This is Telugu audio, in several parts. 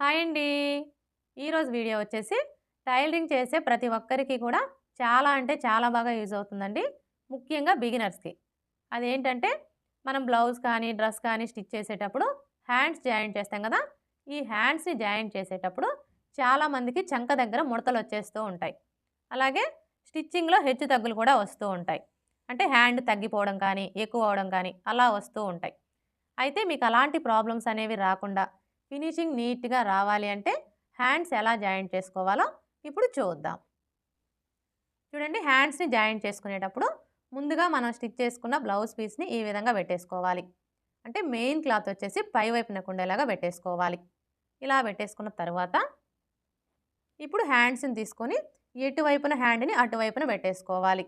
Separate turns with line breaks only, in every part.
హాయ్ అండి. ఈరోజు వీడియో వచ్చేసి టైలరింగ్ చేసే ప్రతి ఒక్కరికి కూడా చాలా అంటే చాలా బాగా యూజ్ అవుతుందండి. ముఖ్యంగా బిగినర్స్కి అదేంటంటే మనం బ్లౌజ్ కానీ డ్రెస్ కానీ స్టిచ్ చేసేటప్పుడు హ్యాండ్స్ జాయింట్ చేస్తాం కదా. ఈ హ్యాండ్స్ని జాయింట్ చేసేటప్పుడు చాలామందికి చంక దగ్గర ముడతలు వచ్చేస్తూ ఉంటాయి. అలాగే స్టిచ్చింగ్లో హెచ్చు తగ్గులు కూడా వస్తూ ఉంటాయి. అంటే హ్యాండ్ తగ్గిపోవడం కానీ ఎక్కువ అవడం కానీ అలా వస్తూ ఉంటాయి. అయితే మీకు అలాంటి ప్రాబ్లమ్స్ అనేవి రాకుండా ఫినిషింగ్ నీట్గా రావాలి అంటే హ్యాండ్స్ ఎలా జాయింట్ చేసుకోవాలో ఇప్పుడు చూద్దాం. చూడండి హ్యాండ్స్ని జాయింట్ చేసుకునేటప్పుడు ముందుగా మనం స్టిచ్ చేసుకున్న బ్లౌజ్ పీస్ని ఈ విధంగా పెట్టేసుకోవాలి. అంటే మెయిన్ క్లాత్ వచ్చేసి పై వైపునకు ఉండేలాగా పెట్టేసుకోవాలి. ఇలా పెట్టేసుకున్న తర్వాత ఇప్పుడు హ్యాండ్స్ని తీసుకొని ఎటువైపున హ్యాండ్ని అటువైపున పెట్టేసుకోవాలి.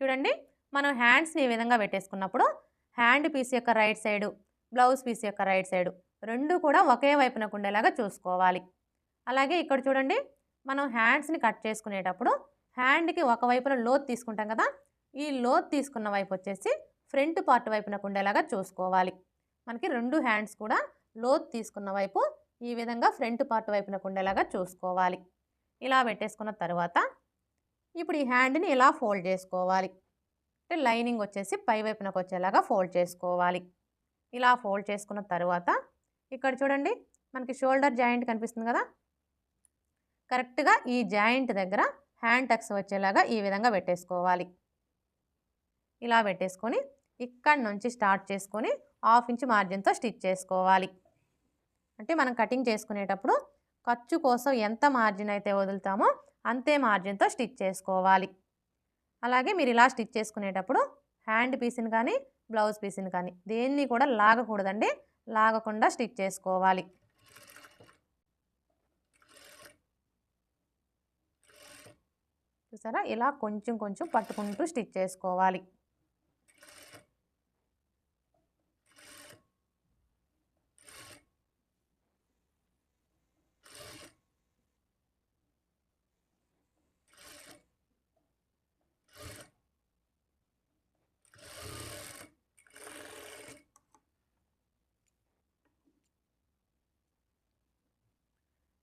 చూడండి మనం హ్యాండ్స్ని ఈ విధంగా పెట్టేసుకున్నప్పుడు హ్యాండ్ పీస్ యొక్క రైట్ సైడు బ్లౌజ్ పీస్ యొక్క రైట్ సైడు రెండు కూడా ఒకే వైపునకు ఉండేలాగా చూసుకోవాలి. అలాగే ఇక్కడ చూడండి మనం హ్యాండ్స్ని కట్ చేసుకునేటప్పుడు హ్యాండ్కి ఒక వైపున లోత్ తీసుకుంటాం కదా ఈ లోత్ తీసుకున్న వైపు వచ్చేసి ఫ్రంట్ పార్ట్ వైపునకు ఉండేలాగా చూసుకోవాలి. మనకి రెండు హ్యాండ్స్ కూడా లోత్ తీసుకున్న వైపు ఈ విధంగా ఫ్రంట్ పార్ట్ వైపునకు ఉండేలాగా చూసుకోవాలి. ఇలా పెట్టేసుకున్న తర్వాత ఇప్పుడు ఈ హ్యాండ్ని ఇలా ఫోల్డ్ చేసుకోవాలి. అంటే లైనింగ్ వచ్చేసి పైవైపునకు వచ్చేలాగా ఫోల్డ్ చేసుకోవాలి. ఇలా ఫోల్డ్ చేసుకున్న తర్వాత ఇక్కడ చూడండి మనకి షోల్డర్ జాయింట్ కనిపిస్తుంది కదా? కరెక్ట్గా ఈ జాయింట్ దగ్గర హ్యాండ్ టక్స్ వచ్చేలాగా ఈ విధంగా పెట్టేసుకోవాలి. ఇలా పెట్టేసుకొని ఇక్కడ నుంచి స్టార్ట్ చేసుకొని హాఫ్ ఇంచ్ మార్జిన్తో స్టిచ్ చేసుకోవాలి. అంటే మనం కటింగ్ చేసుకునేటప్పుడు ఖర్చు కోసం ఎంత మార్జిన్ అయితే వదులుతామో అంతే మార్జిన్తో స్టిచ్ చేసుకోవాలి. అలాగే మీరు ఇలా స్టిచ్ చేసుకునేటప్పుడు హ్యాండ్ పీస్ని కానీ బ్లౌజ్ పీస్ని కానీ దేన్ని కూడా లాగకూడదండి. లాగకుండా స్టిచ్ చేసుకోవాలి. చూసారా? ఇలా కొంచెం కొంచెం పట్టుకుంటూ స్టిచ్ చేసుకోవాలి.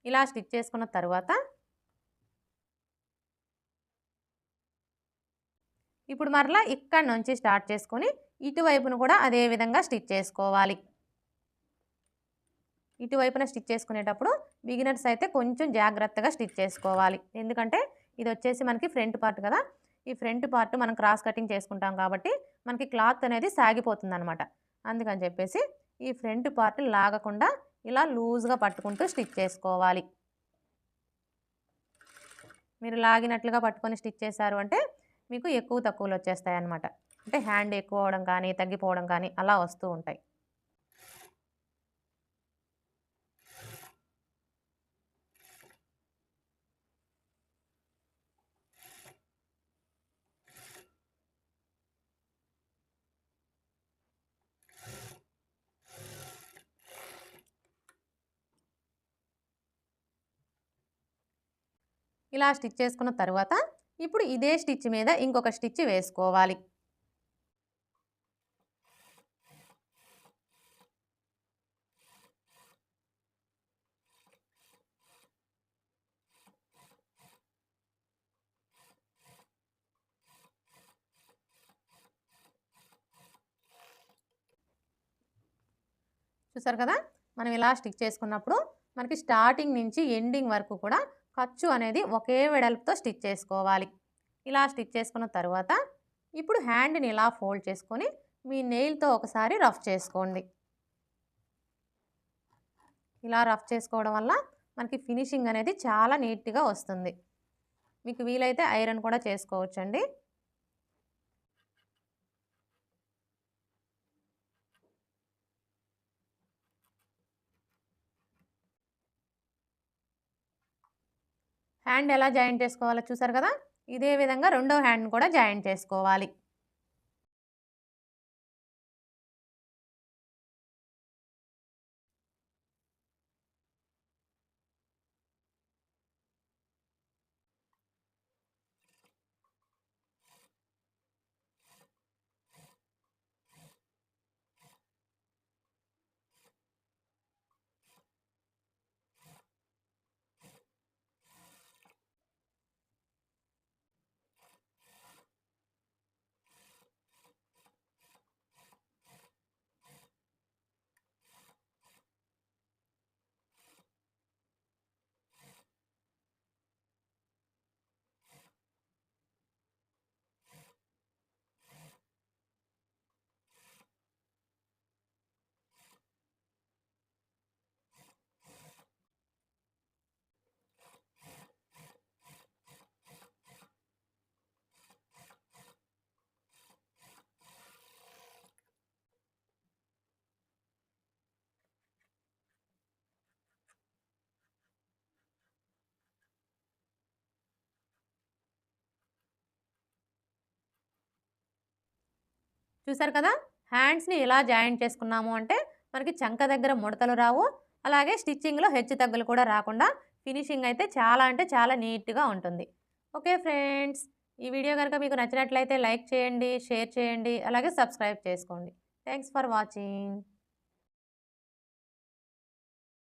ఇలా స్టిచ్ చేసుకున్న తర్వాత ఇప్పుడు మరలా ఇక్కడ నుంచి స్టార్ట్ చేసుకొని ఇటువైపును కూడా అదే విధంగా స్టిచ్ చేసుకోవాలి. ఇటువైపున స్టిచ్ చేసుకునేటప్పుడు బిగినర్స్ అయితే కొంచెం జాగ్రత్తగా స్టిచ్ చేసుకోవాలి. ఎందుకంటే ఇది వచ్చేసి మనకి ఫ్రంట్ పార్ట్ కదా. ఈ ఫ్రంట్ పార్ట్ మనం క్రాస్ కటింగ్ చేసుకుంటాం కాబట్టి మనకి క్లాత్ అనేది సాగిపోతుంది అనమాట అందుకని చెప్పేసి ఈ ఫ్రంట్ పార్ట్ లాగకుండా ఇలా లూజ్గా పట్టుకుంటూ స్టిచ్ చేసుకోవాలి. మీరు లాగినట్లుగా పట్టుకొని స్టిచ్ చేశారు అంటే మీకు ఎక్కువ తక్కువలు వచ్చేస్తాయి అన్నమాట అంటే హ్యాండ్ ఎక్కువ అవడం కానీ తగ్గిపోవడం కానీ అలా వస్తూ ఉంటాయి. ఇలా స్టిచ్ చేసుకున్న తర్వాత ఇప్పుడు ఇదే స్టిచ్ మీద ఇంకొక స్టిచ్ వేసుకోవాలి. చూసారు కదా? మనం ఇలా స్టిచ్ చేసుకున్నప్పుడు మనకి స్టార్టింగ్ నుంచి ఎండింగ్ వరకు కూడా ఖర్చు అనేది ఒకే వెడల్పుతో స్టిచ్ చేసుకోవాలి. ఇలా స్టిచ్ చేసుకున్న తర్వాత ఇప్పుడు హ్యాండ్ని ఇలా ఫోల్డ్ చేసుకొని మీ నెయిల్తో ఒకసారి రఫ్ చేసుకోండి. ఇలా రఫ్ చేసుకోవడం వల్ల మనకి ఫినిషింగ్ అనేది చాలా నీట్గా వస్తుంది. మీకు వీలైతే ఐరన్ కూడా చేసుకోవచ్చండి. హ్యాండ్ ఎలా జాయింట్ చేసుకోవాలో చూసారు కదా? ఇదే విధంగా రెండో హ్యాండ్ కూడా జాయింట్ చేసుకోవాలి. చూసారు కదా? హ్యాండ్స్ని ఎలా జాయింట్ చేసుకున్నాము అంటే మనకి చంక దగ్గర ముడతలు రావు అలాగే స్టిచ్చింగ్లో హెచ్చు తగ్గులు కూడా రాకుండా ఫినిషింగ్ అయితే చాలా అంటే చాలా నీట్గా ఉంటుంది. ఓకే ఫ్రెండ్స్ ఈ వీడియో కనుక మీకు నచ్చినట్లయితే లైక్ చేయండి షేర్ చేయండి అలాగే సబ్స్క్రైబ్ చేసుకోండి. Thanks for watching.